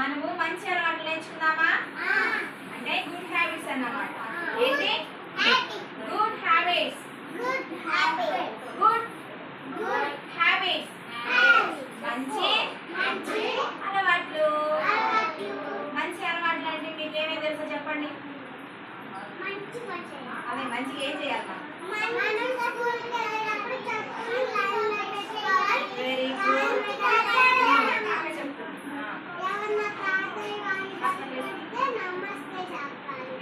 మనము మంచి అలవాట్లు నేర్చుకుందామా అంటే గుడ్ హ్యాబిట్స్ అన్నమాట ఏంటి గుడ్ హ్యాబిట్స్ గుడ్ హ్యాబిట్స్ మంచి అలవాట్లు మంచి అలవాట్లు అంటే మీకు ఏమేమి తెలుసో చెప్పండి. అదే మంచిగా ఏం చేయాలి వెరీ గుడ్ చెప్తున్నా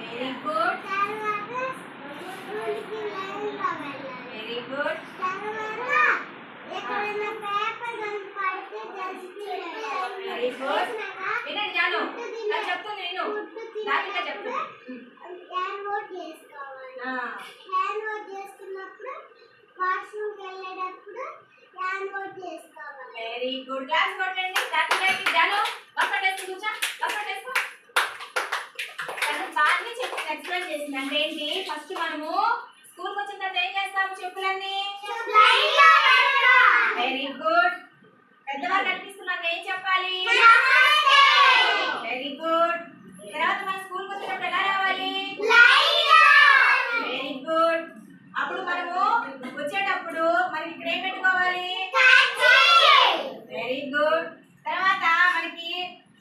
very good very good very good వినండి జాను. నాకు చెప్తుంది నేను దానిగా చెప్తుంది హ్యాండ్ వాష్ చేసుకోవాలి ఆ, హ్యాండ్ వాష్ చేసుకున్నప్పుడు వాష్రూమ్కి వెళ్ళేటప్పుడు హ్యాండ్ వాష్ చేసుకోవాలి. వెరీ గుడ్ క్లాస్ కొట్టండి. దానికి జాను ఒక్కటేసి కూర్చో. ఒక్కటేసుకో తను బాగానే చెప్పింది ఎక్స్ప్లెయిన్ చేసింది. అంటే ఏంటి? ఫస్ట్ మనము స్కూల్కి వచ్చిన తర్వాత ఏం చేస్తాము? చెప్పులన్నీ. వెరీ గుడ్ పెద్దవారు కనిపిస్తున్నారు ఏం చెప్పాలి? వెరీ గుడ్ తర్వాత మన స్కూల్కి వచ్చినప్పుడు ఎలా రావాలి వెరీ గుడ్ అప్పుడు మనము వచ్చేటప్పుడు మనకి ఇక్కడ ఏం పెట్టుకోవాలి వెరీ గుడ్ తర్వాత మనకి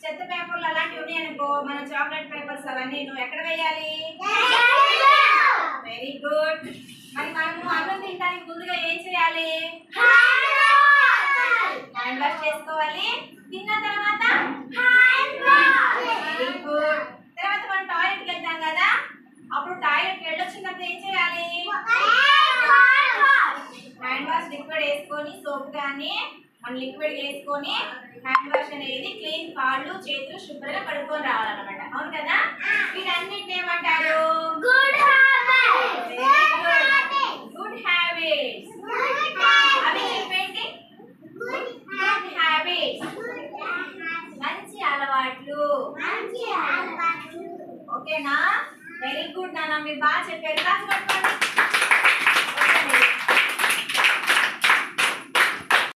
చెత్త పేపర్లు అలాంటివి ఉన్నాయనుకో మన పేపర్స్ అవన్నీ నువ్వు ఎక్కడ వేయాలి? వెరీ గుడ్ మరి మనము అన్నం తినడానికి ముందుగా ఏం చేయాలి? హ్యాండ్ వాష్ చేసుకోవాలి. తిన్న తర్వాత వెరీ గుడ్ తర్వాత మనం టాయిలెట్కి వెళ్తాం కదా? అప్పుడు టాయిలెట్కి వెళ్ళొచ్చినప్పుడు ఏం చేయాలి? హ్యాండ్ వాష్ లిక్విడ్ వేసుకొని సోప్ కానీ మనం లిక్విడ్ వేసుకొని హ్యాండ్ వాష్ అనేది క్లీన్ కాళ్ళు చేతులు శుభ్రంగా కడుక్కొని రావాలన్నమాట అవును కదా వీటన్నిటిని ఏమంటారు గుడ్ హ్యాబిట్స్ అవి చెప్పేంటి గుడ్ హ్యాబిట్స్ మంచి అలవాట్లు ఓకేనా? వెరీ గుడ్ నాన్న మీరు బాగా చెప్పారు.